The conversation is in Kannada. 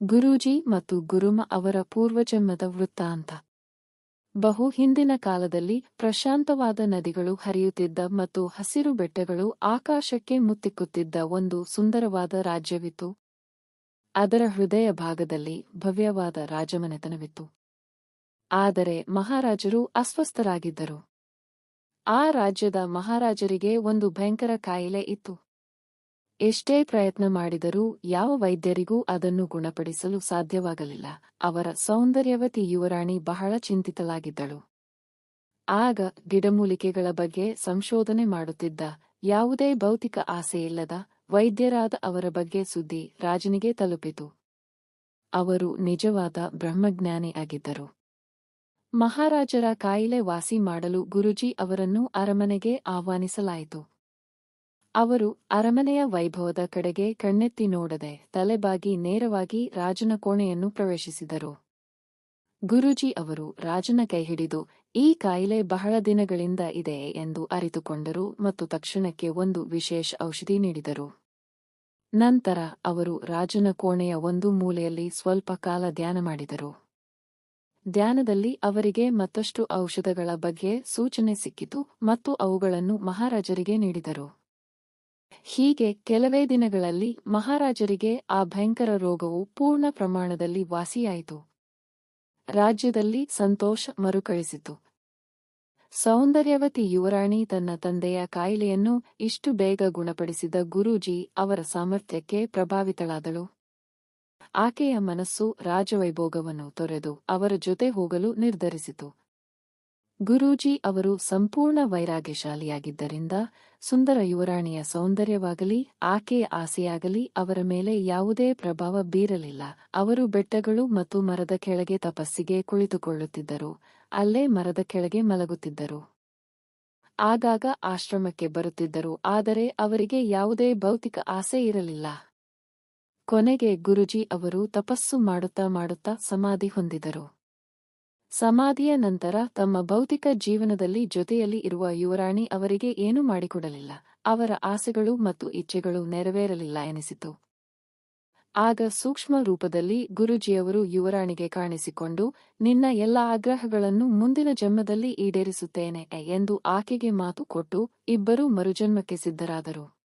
ಗುರೂಜಿ ಮತ್ತು ಗುರುಮ ಅವರ ಪೂರ್ವಜನ್ಮದ ವೃತ್ತಾಂತ. ಬಹು ಹಿಂದಿನ ಕಾಲದಲ್ಲಿ ಪ್ರಶಾಂತವಾದ ನದಿಗಳು ಹರಿಯುತ್ತಿದ್ದ ಮತ್ತು ಹಸಿರು ಬೆಟ್ಟಗಳು ಆಕಾಶಕ್ಕೆ ಮುತ್ತಿಕ್ಕುತ್ತಿದ್ದ ಒಂದು ಸುಂದರವಾದ ರಾಜ್ಯವಿತ್ತು. ಅದರ ಹೃದಯ ಭಾಗದಲ್ಲಿ ಭವ್ಯವಾದ ರಾಜಮನೆತನವಿತ್ತು. ಆದರೆ ಮಹಾರಾಜರು ಅಸ್ವಸ್ಥರಾಗಿದ್ದರು. ಆ ರಾಜ್ಯದ ಮಹಾರಾಜರಿಗೆ ಒಂದು ಭಯಂಕರ ಕಾಯಿಲೆ ಇತ್ತು. ಎಷ್ಟೇ ಪ್ರಯತ್ನ ಮಾಡಿದರೂ ಯಾವ ವೈದ್ಯರಿಗೂ ಅದನ್ನು ಗುಣಪಡಿಸಲು ಸಾಧ್ಯವಾಗಲಿಲ್ಲ. ಅವರ ಸೌಂದರ್ಯವತಿ ಯುವರಾಣಿ ಬಹಳ ಚಿಂತಿತಳಾಗಿದ್ದಳು. ಆಗ ಗಿಡಮೂಲಿಕೆಗಳ ಬಗ್ಗೆ ಸಂಶೋಧನೆ ಮಾಡುತ್ತಿದ್ದ ಯಾವುದೇ ಭೌತಿಕ ಆಸೆಯಿಲ್ಲದ ವೈದ್ಯರಾದ ಅವರ ಬಗ್ಗೆ ಸುದ್ದಿ ರಾಜನಿಗೆ ತಲುಪಿತು. ಅವರು ನಿಜವಾದ ಬ್ರಹ್ಮಜ್ಞಾನಿ ಆಗಿದ್ದರು. ಮಹಾರಾಜರ ಕಾಯಿಲೆ ವಾಸಿ ಮಾಡಲು ಗುರುಜಿ ಅವರನ್ನು ಅರಮನೆಗೆ ಆಹ್ವಾನಿಸಲಾಯಿತು. ಅವರು ಅರಮನೆಯ ವೈಭವದ ಕಡೆಗೆ ಕಣ್ಣೆತ್ತಿ ನೋಡದೆ ತಲೆಬಾಗಿ ನೇರವಾಗಿ ರಾಜನ ಕೋಣೆಯನ್ನು ಪ್ರವೇಶಿಸಿದರು. ಗುರೂಜಿ ಅವರು ರಾಜನ ಕೈಹಿಡಿದು ಈ ಕಾಯಿಲೆ ಬಹಳ ದಿನಗಳಿಂದ ಇದೆ ಎಂದು ಅರಿತುಕೊಂಡರು ಮತ್ತು ತಕ್ಷಣಕ್ಕೆ ಒಂದು ವಿಶೇಷ ಔಷಧಿ ನೀಡಿದರು. ನಂತರ ಅವರು ರಾಜನ ಕೋಣೆಯ ಒಂದು ಮೂಲೆಯಲ್ಲಿ ಸ್ವಲ್ಪ ಕಾಲ ಧ್ಯಾನ ಮಾಡಿದರು. ಧ್ಯಾನದಲ್ಲಿ ಅವರಿಗೆ ಮತ್ತಷ್ಟು ಔಷಧಗಳ ಬಗ್ಗೆ ಸೂಚನೆ ಸಿಕ್ಕಿತು ಮತ್ತು ಅವುಗಳನ್ನು ಮಹಾರಾಜರಿಗೆ ನೀಡಿದರು. ಹೀಗೆ ಕೆಲವೇ ದಿನಗಳಲ್ಲಿ ಮಹಾರಾಜರಿಗೆ ಆ ಭಯಂಕರ ರೋಗವು ಪೂರ್ಣ ಪ್ರಮಾಣದಲ್ಲಿ ವಾಸಿಯಾಯಿತು. ರಾಜ್ಯದಲ್ಲಿ ಸಂತೋಷ ಮರುಕಳಿಸಿತು. ಸೌಂದರ್ಯವತಿ ಯುವರಾಣಿ ತನ್ನ ತಂದೆಯ ಕಾಯಿಲೆಯನ್ನು ಇಷ್ಟು ಬೇಗ ಗುಣಪಡಿಸಿದ ಗುರೂಜಿ ಅವರ ಸಾಮರ್ಥ್ಯಕ್ಕೆ ಪ್ರಭಾವಿತಳಾದಳು. ಆಕೆಯ ಮನಸ್ಸು ರಾಜವೈಭೋಗವನ್ನು ತೊರೆದು ಅವರ ಜೊತೆ ಹೋಗಲು ನಿರ್ಧರಿಸಿತು. ಗುರೂಜಿ ಅವರು ಸಂಪೂರ್ಣ ವೈರಾಗ್ಯಶಾಲಿಯಾಗಿದ್ದರಿಂದ ಸುಂದರ ಯುವರಾಣಿಯ ಸೌಂದರ್ಯವಾಗಲಿ ಆಕೆಯ ಆಸೆಯಾಗಲಿ, ಅವರ ಮೇಲೆ ಯಾವುದೇ ಪ್ರಭಾವ ಬೀರಲಿಲ್ಲ. ಅವರು ಬೆಟ್ಟಗಳು ಮತ್ತು ಮರದ ಕೆಳಗೆ ತಪಸ್ಸಿಗೆ ಕುಳಿತುಕೊಳ್ಳುತ್ತಿದ್ದರು. ಅಲ್ಲೇ ಮರದ ಕೆಳಗೆ ಮಲಗುತ್ತಿದ್ದರು. ಆಗಾಗ ಆಶ್ರಮಕ್ಕೆ ಬರುತ್ತಿದ್ದರು. ಆದರೆ ಅವರಿಗೆ ಯಾವುದೇ ಭೌತಿಕ ಆಸೆ ಇರಲಿಲ್ಲ. ಕೊನೆಗೆ ಗುರುಜಿ ಅವರು ತಪಸ್ಸು ಮಾಡುತ್ತಾ ಮಾಡುತ್ತಾ ಸಮಾಧಿ ಹೊಂದಿದರು. ಸಮಾಧಿಯ ನಂತರ ತಮ್ಮ ಭೌತಿಕ ಜೀವನದಲ್ಲಿ ಜೊತೆಯಲ್ಲಿ ಇರುವ ಯುವರಾಣಿ ಅವರಿಗೆ ಏನೂ ಮಾಡಿಕೊಡಲಿಲ್ಲ. ಅವರ ಆಸೆಗಳು ಮತ್ತು ಇಚ್ಛೆಗಳು ನೆರವೇರಲಿಲ್ಲ ಎನಿಸಿತು. ಆಗ ಸೂಕ್ಷ್ಮ ರೂಪದಲ್ಲಿ ಗುರುಜಿಯವರು ಯುವರಾಣಿಗೆ ಕಾಣಿಸಿಕೊಂಡು, ನಿನ್ನ ಎಲ್ಲ ಆಗ್ರಹಗಳನ್ನು ಮುಂದಿನ ಜನ್ಮದಲ್ಲಿ ಈಡೇರಿಸುತ್ತೇನೆ ಎಂದು ಆಕೆಗೆ ಮಾತು ಕೊಟ್ಟು, ಇಬ್ಬರೂ ಮರುಜನ್ಮಕ್ಕೆ ಸಿದ್ಧರಾದರು.